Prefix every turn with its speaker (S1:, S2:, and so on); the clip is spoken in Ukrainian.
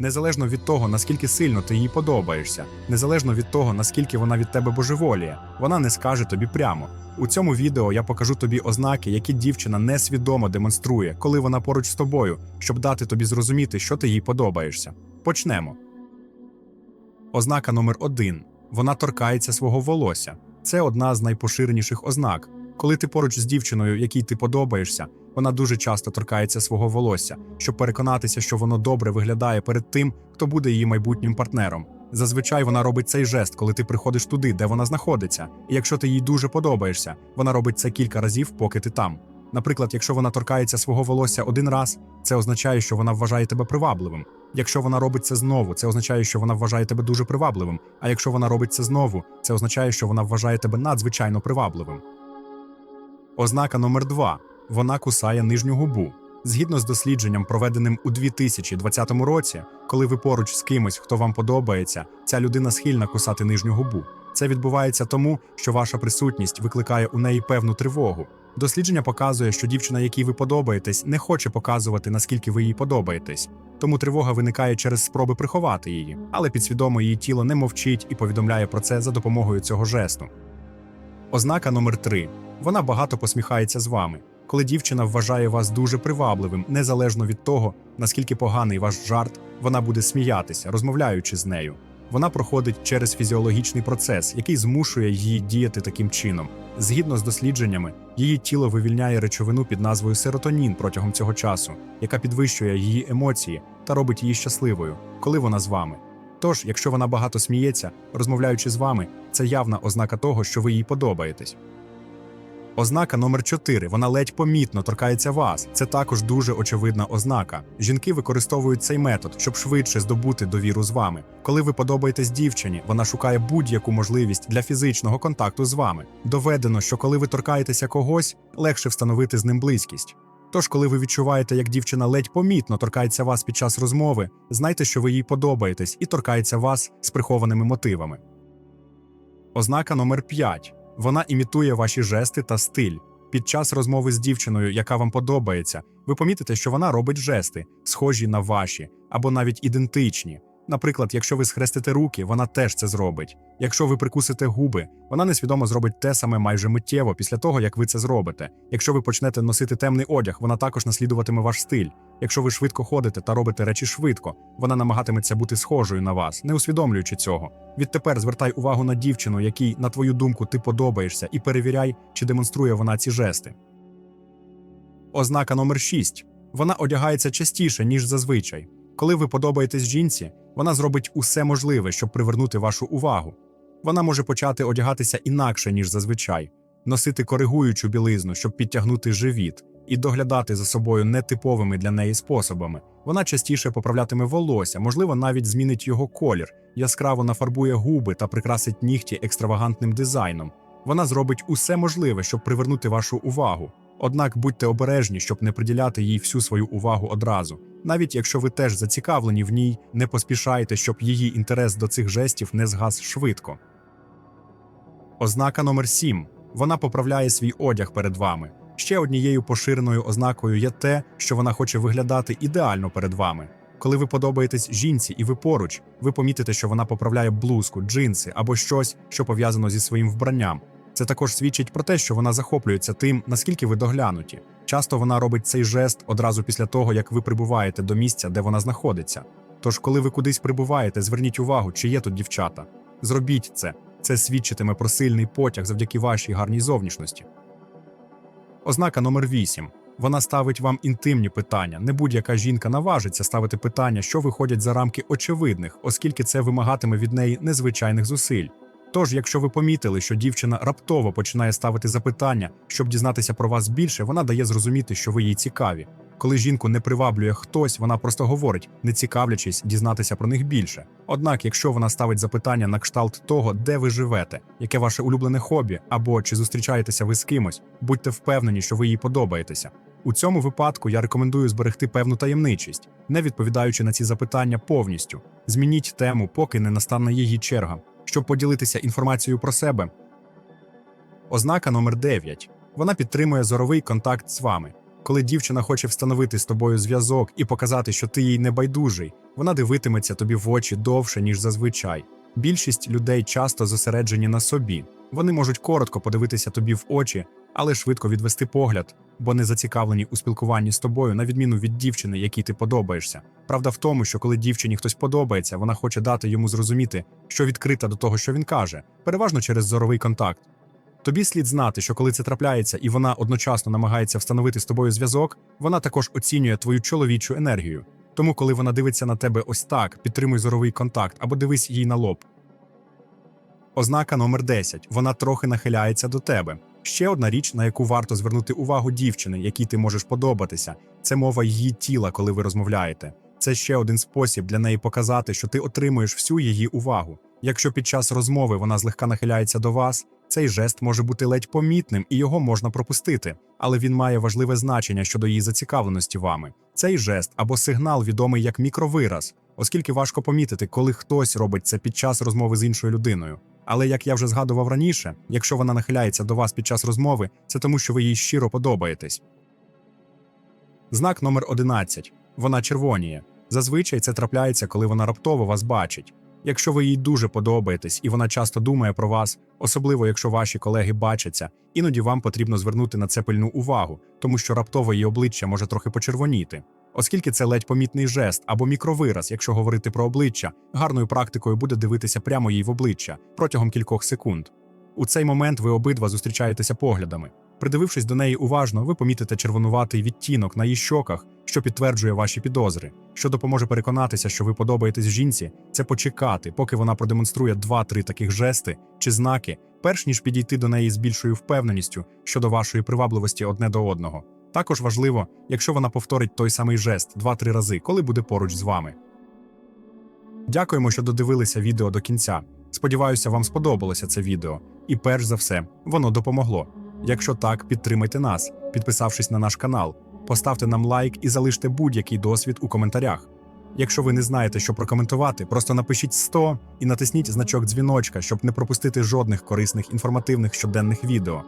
S1: Незалежно від того, наскільки сильно ти їй подобаєшся, незалежно від того, наскільки вона від тебе божеволіє, вона не скаже тобі прямо. У цьому відео я покажу тобі ознаки, які дівчина несвідомо демонструє, коли вона поруч з тобою, щоб дати тобі зрозуміти, що ти їй подобаєшся. Почнемо. Ознака номер один: вона торкається свого волосся. Це одна з найпоширеніших ознак. Коли ти поруч з дівчиною, якій ти подобаєшся, вона дуже часто торкається свого волосся, щоб переконатися, що воно добре виглядає перед тим, хто буде її майбутнім партнером. Зазвичай вона робить цей жест, коли ти приходиш туди, де вона знаходиться. І якщо ти їй дуже подобаєшся, вона робить це кілька разів, поки ти там. Наприклад, якщо вона торкається свого волосся один раз, це означає, що вона вважає тебе привабливим. Якщо вона робить це знову, це означає, що вона вважає тебе дуже привабливим. А якщо вона робить це знову, це означає, що вона вважає тебе надзвичайно привабливим. Ознака номер 2 вона кусає нижню губу. Згідно з дослідженням, проведеним у 2020 році, коли ви поруч з кимось, хто вам подобається, ця людина схильна кусати нижню губу. Це відбувається тому, що ваша присутність викликає у неї певну тривогу. Дослідження показує, що дівчина, якій ви подобаєтесь, не хоче показувати, наскільки ви їй подобаєтесь. Тому тривога виникає через спроби приховати її, але підсвідомо її тіло не мовчить і повідомляє про це за допомогою цього жесту. Ознака номер 3 вона багато посміхається з вами. Коли дівчина вважає вас дуже привабливим, незалежно від того, наскільки поганий ваш жарт, вона буде сміятися, розмовляючи з нею. Вона проходить через фізіологічний процес, який змушує її діяти таким чином. Згідно з дослідженнями, її тіло вивільняє речовину під назвою серотонін протягом цього часу, яка підвищує її емоції та робить її щасливою, коли вона з вами. Тож, якщо вона багато сміється, розмовляючи з вами, це явна ознака того, що ви їй подобаєтесь. Ознака номер 4 вона ледь помітно торкається вас. Це також дуже очевидна ознака. Жінки використовують цей метод, щоб швидше здобути довіру з вами. Коли ви подобаєтесь дівчині, вона шукає будь-яку можливість для фізичного контакту з вами. Доведено, що коли ви торкаєтеся когось, легше встановити з ним близькість. Тож, коли ви відчуваєте, як дівчина ледь помітно торкається вас під час розмови, знайте, що ви їй подобаєтесь і торкається вас з прихованими мотивами. Ознака номер 5 вона імітує ваші жести та стиль. Під час розмови з дівчиною, яка вам подобається, ви помітите, що вона робить жести, схожі на ваші, або навіть ідентичні. Наприклад, якщо ви схрестите руки, вона теж це зробить. Якщо ви прикусите губи, вона несвідомо зробить те саме майже миттєво після того, як ви це зробите. Якщо ви почнете носити темний одяг, вона також наслідуватиме ваш стиль. Якщо ви швидко ходите та робите речі швидко, вона намагатиметься бути схожою на вас, не усвідомлюючи цього. Відтепер звертай увагу на дівчину, якій, на твою думку, ти подобаєшся, і перевіряй, чи демонструє вона ці жести. Ознака номер 6. Вона одягається частіше, ніж зазвичай. Коли ви подобаєтесь жінці, вона зробить усе можливе, щоб привернути вашу увагу. Вона може почати одягатися інакше, ніж зазвичай, носити коригуючу білизну, щоб підтягнути живіт, і доглядати за собою нетиповими для неї способами. Вона частіше поправлятиме волосся, можливо, навіть змінить його колір, яскраво нафарбує губи та прикрасить нігті екстравагантним дизайном. Вона зробить усе можливе, щоб привернути вашу увагу. Однак будьте обережні, щоб не приділяти їй всю свою увагу одразу. Навіть якщо ви теж зацікавлені в ній, не поспішайте, щоб її інтерес до цих жестів не згас швидко. Ознака номер 7. Вона поправляє свій одяг перед вами. Ще однією поширеною ознакою є те, що вона хоче виглядати ідеально перед вами. Коли ви подобаєтесь жінці і ви поруч, ви помітите, що вона поправляє блузку, джинси або щось, що пов'язано зі своїм вбранням. Це також свідчить про те, що вона захоплюється тим, наскільки ви доглянуті. Часто вона робить цей жест одразу після того, як ви прибуваєте до місця, де вона знаходиться. Тож, коли ви кудись прибуваєте, зверніть увагу, чи є тут дівчата. Зробіть це. Це свідчитиме про сильний потяг завдяки вашій гарній зовнішності. Ознака номер 8. Вона ставить вам інтимні питання. Не будь-яка жінка наважиться ставити питання, що виходять за рамки очевидних, оскільки це вимагатиме від неї незвичайних зусиль. Тож, якщо ви помітили, що дівчина раптово починає ставити запитання, щоб дізнатися про вас більше, вона дає зрозуміти, що ви їй цікаві. Коли жінку не приваблює хтось, вона просто говорить, не цікавлячись дізнатися про них більше. Однак, якщо вона ставить запитання на кшталт того, де ви живете, яке ваше улюблене хобі, або чи зустрічаєтеся ви з кимось, будьте впевнені, що ви їй подобаєтеся. У цьому випадку я рекомендую зберегти певну таємничість, не відповідаючи на ці запитання повністю. Змініть тему, поки не настане її черга, щоб поділитися інформацією про себе. Ознака номер 9. Вона підтримує зоровий контакт з вами. Коли дівчина хоче встановити з тобою зв'язок і показати, що ти їй не байдужий, вона дивитиметься тобі в очі довше, ніж зазвичай. Більшість людей часто зосереджені на собі. Вони можуть коротко подивитися тобі в очі, але швидко відвести погляд, бо не зацікавлені у спілкуванні з тобою, на відміну від дівчини, якій ти подобаєшся. Правда в тому, що коли дівчині хтось подобається, вона хоче дати йому зрозуміти, що відкрита до того, що він каже, переважно через зоровий контакт. Тобі слід знати, що коли це трапляється, і вона одночасно намагається встановити з тобою зв'язок, вона також оцінює твою чоловічу енергію. Тому, коли вона дивиться на тебе ось так, підтримуй зоровий контакт або дивись їй на лоб. Ознака номер 10. Вона трохи нахиляється до тебе. Ще одна річ, на яку варто звернути увагу дівчини, якій ти можеш подобатися, це мова її тіла, коли ви розмовляєте. Це ще один спосіб для неї показати, що ти отримуєш всю її увагу. Якщо під час розмови вона злегка нахиляється до вас, цей жест може бути ледь помітним і його можна пропустити, але він має важливе значення щодо її зацікавленості вами. Цей жест або сигнал відомий як мікровираз, оскільки важко помітити, коли хтось робить це під час розмови з іншою людиною. Але як я вже згадував раніше, якщо вона нахиляється до вас під час розмови, це тому, що ви їй щиро подобаєтесь. Знак номер 11. Вона червоніє. Зазвичай це трапляється, коли вона раптово вас бачить. Якщо ви їй дуже подобаєтесь і вона часто думає про вас, особливо якщо ваші колеги бачаться, іноді вам потрібно звернути на це пильну увагу, тому що раптово її обличчя може трохи почервоніти. Оскільки це ледь помітний жест або мікровираз, якщо говорити про обличчя, гарною практикою буде дивитися прямо їй в обличчя протягом кількох секунд. У цей момент ви обидва зустрічаєтеся поглядами. Придивившись до неї уважно, ви помітите червонуватий відтінок на її щоках, що підтверджує ваші підозри. Що допоможе переконатися, що ви подобаєтесь жінці, це почекати, поки вона продемонструє два-три таких жести чи знаки, перш ніж підійти до неї з більшою впевненістю щодо вашої привабливості одне до одного. Також важливо, якщо вона повторить той самий жест два-три рази, коли буде поруч з вами. Дякуємо, що додивилися відео до кінця. Сподіваюся, вам сподобалося це відео. І перш за все, воно допомогло. Якщо так, підтримайте нас, підписавшись на наш канал, поставте нам лайк і залиште будь-який досвід у коментарях. Якщо ви не знаєте, що прокоментувати, просто напишіть 100 і натисніть значок дзвіночка, щоб не пропустити жодних корисних інформативних щоденних відео.